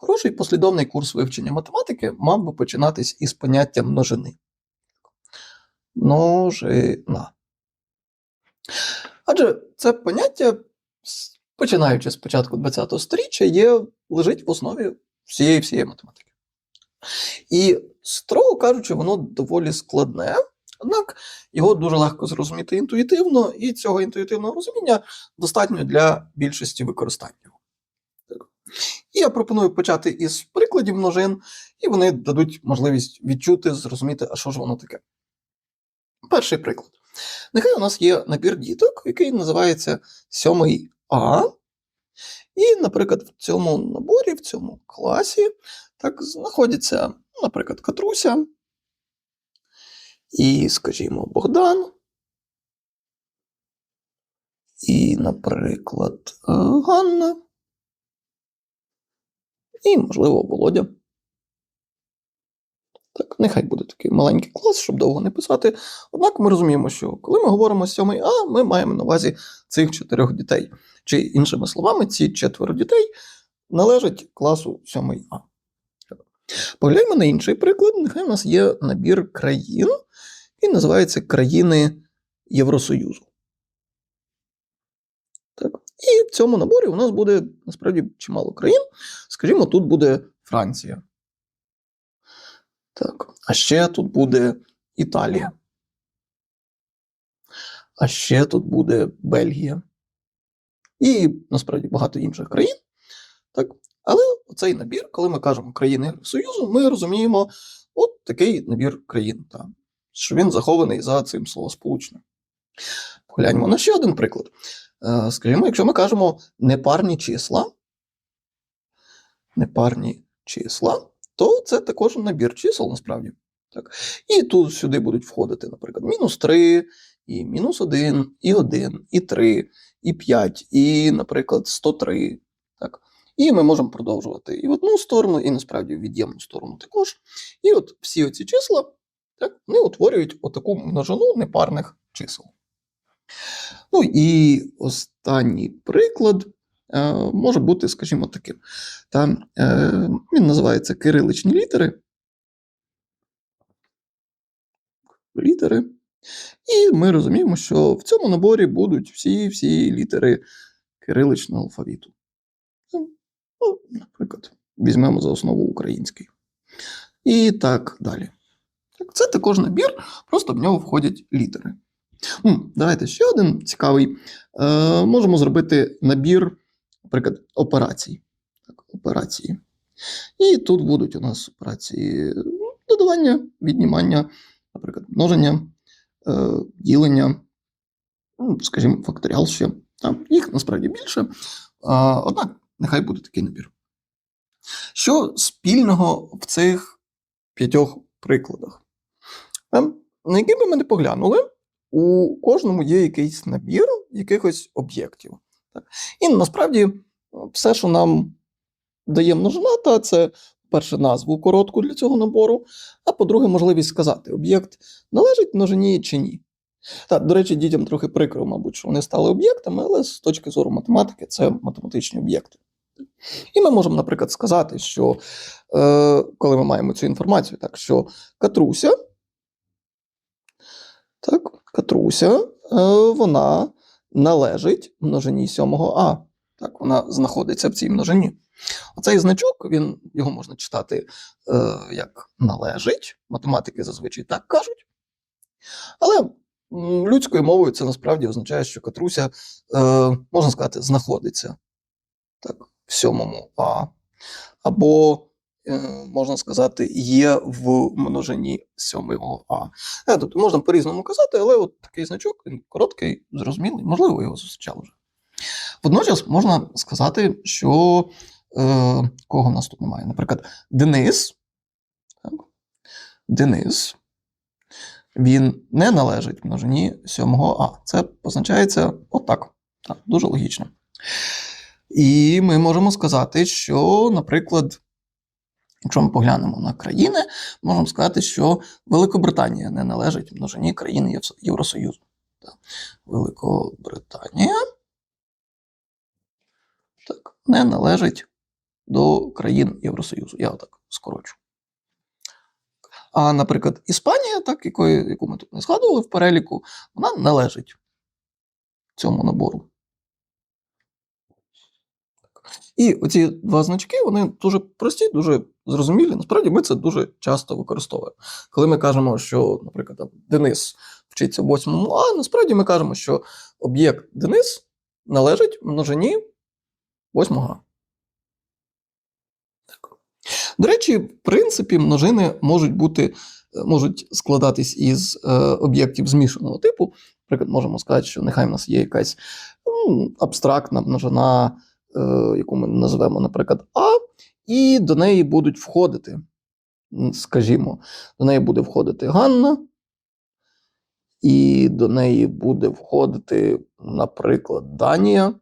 Хороший послідовний курс вивчення математики мав би починатись із поняття множини. Множина. Адже це поняття, починаючи з початку ХХ століття, є, лежить в основі всієї всієї математики. І, строго кажучи, воно доволі складне, однак його дуже легко зрозуміти інтуїтивно, і цього інтуїтивного розуміння достатньо для більшості. Так. І я пропоную почати із прикладів множин, і вони дадуть можливість відчути, зрозуміти, а що ж воно таке. Перший приклад. Нехай у нас є набір діток, який називається 7 А. І, наприклад, в цьому наборі, в цьому класі, так знаходяться, наприклад, Катруся і, скажімо, Богдан. І, наприклад, Ганна. І, можливо, Володя. Так, нехай буде такий маленький клас, щоб довго не писати. Однак ми розуміємо, що коли ми говоримо 7 А, ми маємо на увазі цих чотирьох дітей. Чи, іншими словами, ці четверо дітей належать класу 7 А. Погляньмо на інший приклад. Нехай у нас є набір країн, і називається країни Євросоюзу. Так. І в цьому наборі у нас буде насправді чимало країн. Скажімо, тут буде Франція. Так. А ще тут буде Італія. А ще тут буде Бельгія. І насправді багато інших країн. Так. Але цей набір, коли ми кажемо країни Союзу, ми розуміємо от такий набір країн, так, що він захований за цим словосполученням. Погляньмо на ще один приклад. Е, Скажімо, якщо ми кажемо непарні числа, непарні числа, то це також набір чисел насправді. Так. І тут сюди будуть входити, наприклад, мінус 3, і мінус 1, і 1, і 3, і 5, і, наприклад, 103. Так. І ми можемо продовжувати і в одну сторону, і насправді в від'ємну сторону також. І от всі оці числа так, вони утворюють отаку множину непарних чисел. Ну і останній приклад може бути, скажімо, таким. Та, е, він називається кириличні літери. Літери. І ми розуміємо, що в цьому наборі будуть всі-всі літери кириличного алфавіту. Ну, ну, наприклад, візьмемо за основу український. І так далі. Це також набір, просто в нього входять літери. Давайте ще один цікавий. Е, можемо зробити набір, наприклад, операцій. Так, операції. І тут будуть у нас операції ну, додавання, віднімання, наприклад, множення, е, ділення, ну, скажімо, факторіал ще. Там їх насправді більше. А, однак, нехай буде такий набір. Що спільного в цих п'ятьох прикладах? Ем, На які би ми не поглянули, у кожному є якийсь набір якихось об'єктів. Так. І насправді все, що нам дає множина, та це, перше, назву коротку для цього набору, а по-друге, можливість сказати, об'єкт належить множині чи ні. Так, до речі, дітям трохи прикро, мабуть, що вони стали об'єктами, але з точки зору математики це математичні об'єкти. І ми можемо, наприклад, сказати, що е, коли ми маємо цю інформацію, так, що Катруся, так, Катруся, е, вона належить множині 7 А. Так, вона знаходиться в цій множині. Оцей значок, він, його можна читати е, як належить. Математики зазвичай так кажуть. Але людською мовою це насправді означає, що Катруся, е, можна сказати, знаходиться так, в сьомому А. Або, можна сказати, є в множині сьомого А. Е, тобто можна по-різному казати, але от такий значок, він короткий, зрозумілий, можливо, його зустрічали вже. Водночас можна сказати, що е, кого в нас тут немає? Наприклад, Денис. Так? Денис. Він не належить множині 7 А. Це позначається отак. Так, дуже логічно. І ми можемо сказати, що, наприклад, якщо ми поглянемо на країни, можемо сказати, що Великобританія не належить множині країн Євросоюзу. Так. Великобританія так, не належить до країн Євросоюзу. Я отак скорочу. А, наприклад, Іспанія, так, якої, яку ми тут не згадували в переліку, вона належить цьому набору. І оці два значки вони дуже прості, дуже зрозумілі. Насправді ми це дуже часто використовуємо. Коли ми кажемо, що, наприклад, Денис вчиться в 8 А, насправді ми кажемо, що об'єкт Денис належить множині 8 А. До речі, в принципі, множини можуть бути, е, можуть складатись із е, об'єктів змішаного типу. Наприклад, можемо сказати, що нехай в нас є якась ну, абстрактна множина, яку ми називемо, наприклад, А, і до неї будуть входити, скажімо, до неї буде входити Ганна, і до неї буде входити, наприклад, Данія.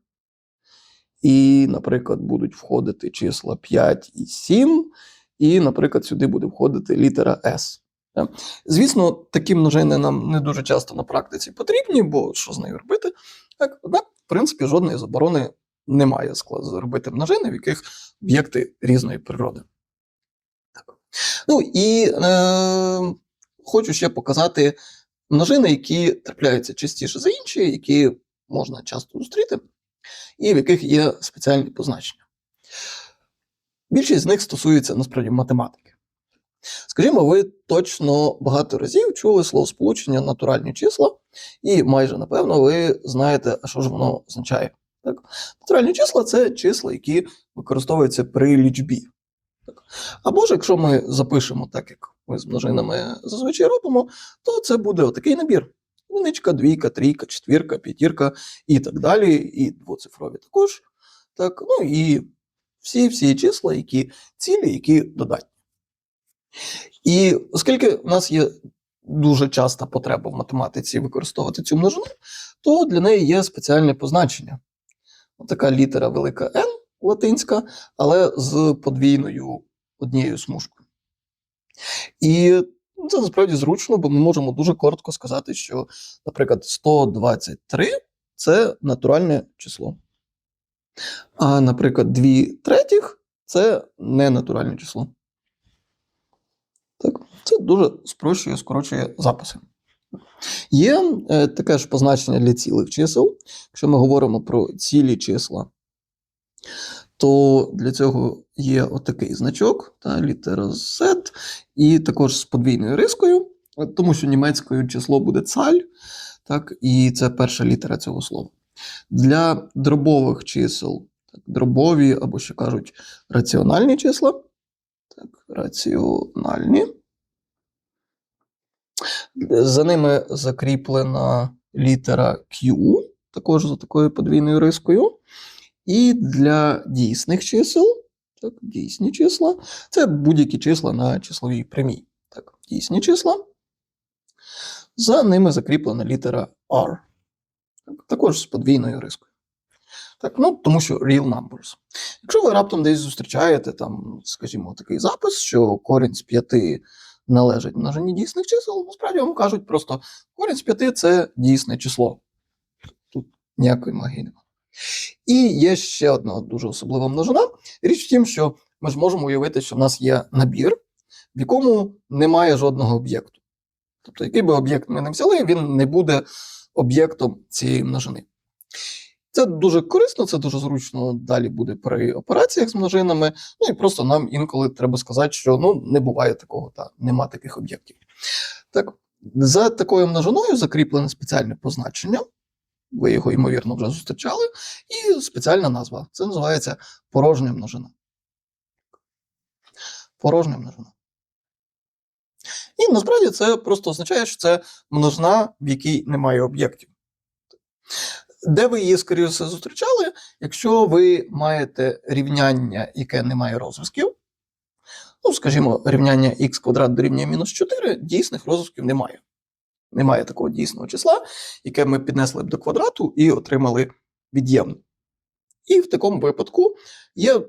І, наприклад, будуть входити числа 5 і 7, і, наприклад, сюди буде входити літера С. Е, Звісно, такі множини нам не дуже часто на практиці потрібні, бо що з нею робити? Так, однак, в принципі, жодної заборони немає скла- зробити множини, в яких об'єкти різної природи. Ну і е, хочу ще показати множини, які трапляються частіше за інші, які можна часто зустріти, і в яких є спеціальні позначення. Більшість з них стосується насправді математики. Скажімо, ви точно багато разів чули словосполучення натуральні числа, і майже напевно ви знаєте, що ж воно означає. Так? Натуральні числа це числа, які використовуються при лічбі. Так? Або ж якщо ми запишемо так, як ми з множинами зазвичай робимо, то це буде отакий набір: одиничка, двійка, трійка, четвірка, п'ятірка і так далі, і двоцифрові також. Так? Ну і всі всі числа, які цілі, які додатні. І оскільки в нас є дуже часта потреба в математиці використовувати цю множину, то для неї є спеціальне позначення. Така літера велика N латинська, але з подвійною однією смужкою. І це насправді зручно, бо ми можемо дуже коротко сказати, що, наприклад, 123 це натуральне число. А, наприклад, 2 третіх це ненатуральне число. Так, це дуже спрощує, скорочує записи. Є е, таке ж позначення для цілих чисел. Якщо ми говоримо про цілі числа, то для цього є отакий значок, та, літера Z, і також з подвійною рискою, е, тому що німецькою число буде цаль, так, і це перша літера цього слова. Для дробових чисел, так, дробові або ще кажуть раціональні числа. Так, раціональні. За ними закріплена літера Q, також за такою подвійною рискою. І для дійсних чисел, так, дійсні числа, це будь-які числа на числовій прямій. Так, дійсні числа. За ними закріплена літера R. Так, також з подвійною рискою. Так, ну, тому що real numbers. Якщо ви раптом десь зустрічаєте, там, скажімо, такий запис, що корінь з 5 належить множині дійсних чисел, насправді вам кажуть просто корінь з 5 це дійсне число. Тут ніякої магії немає. І є ще одна дуже особлива множина. Річ в тім, що ми ж можемо уявити, що в нас є набір, в якому немає жодного об'єкту. Тобто, який би об'єкт ми не взяли, він не буде об'єктом цієї множини. Це дуже корисно, це дуже зручно далі буде при операціях з множинами. Ну і просто нам інколи треба сказати, що ну не буває такого, та нема таких об'єктів. Так, за такою множиною закріплене спеціальне позначення. Ви його, ймовірно, вже зустрічали, і спеціальна назва. Це називається порожня множина. Порожня множина. І насправді це просто означає, що це множина, в якій немає об'єктів. Де ви її, скоріше все, зустрічали, якщо ви маєте рівняння, яке не має розв'язків, ну, скажімо, рівняння х квадрат дорівнює мінус 4, дійсних розв'язків немає. Немає такого дійсного числа, яке ми піднесли б до квадрату і отримали від'ємне. І в такому випадку є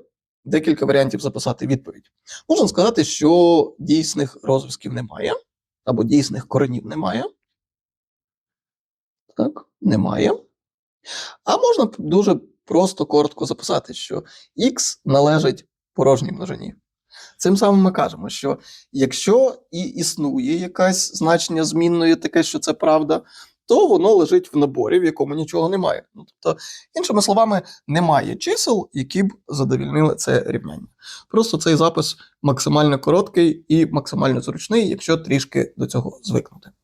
декілька варіантів записати відповідь. Можна сказати, що дійсних розв'язків немає, або дійсних коренів немає. Так, немає. А можна дуже просто коротко записати, що х належить порожній множині. Цим самим ми кажемо, що якщо і існує якесь значення змінної, таке, що це правда, то воно лежить в наборі, в якому нічого немає. Ну, тобто, іншими словами, немає чисел, які б задовільнили це рівняння. Просто цей запис максимально короткий і максимально зручний, якщо трішки до цього звикнути.